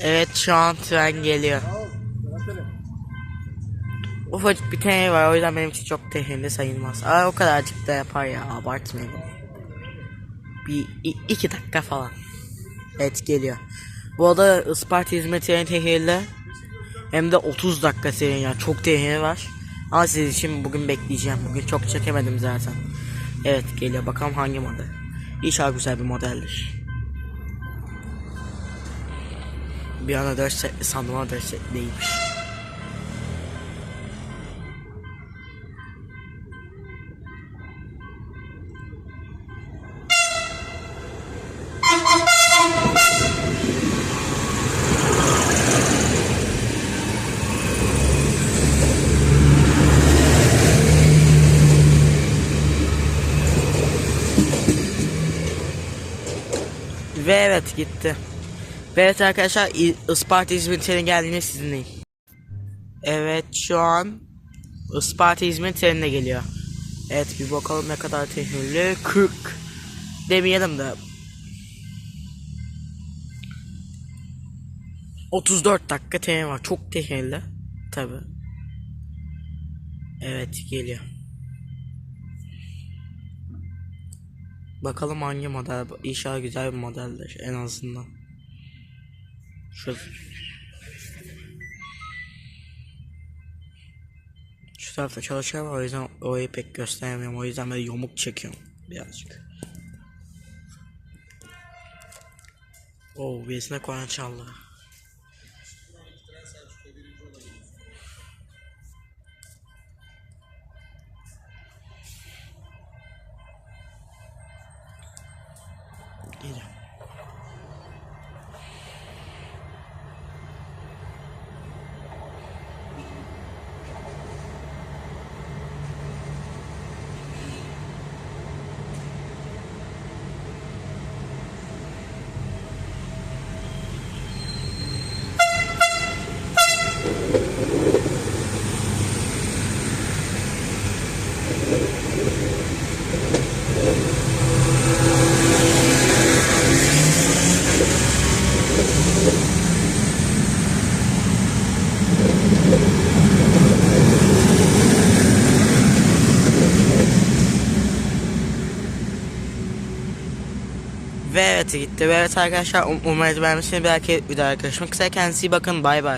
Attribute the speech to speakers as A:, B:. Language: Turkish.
A: Evet şu an tren geliyor. Ufacık bir tane var o yüzden benim için çok tehlikeli sayılmaz. Aa, o kadarcık da yapar ya abartmayalım. Bir iki dakika falan. Evet geliyor. Bu arada Isparta İzmir treni tehlikeli. Hem de 30 dakika serin ya çok tehlikeli var. Ama siz için bugün bekleyeceğim. Bugün çok çekemedim zaten. Evet geliyor bakalım hangi model. İnşallah güzel bir modeldir. Bir 4 setli sandım ama 4 set değilmiş. Ve evet gitti. Ve evet arkadaşlar Isparta İzmir treni geldiğini sizinleyim. Evet şu an Isparta İzmir trenine geliyor. Evet bir bakalım ne kadar tehlikeli. 40 demeyelim de 34 dakika tren var. Çok tehlikeli. Tabi. Evet geliyor. Bakalım hangi model. İnşallah güzel bir modeldir en azından. Şu Şu tarafta çalışan var o yüzden orayı pek gösteremiyorum. O yüzden böyle yamuk çekiyorum birazcık. Oo birisine Kur'an çaldı. Geliyor. Ve evet gitti. Ve evet arkadaşlar um umarım beğenmişsiniz. Belki bir daha görüşmek üzere. Kendinize iyi bakın. Bay bay.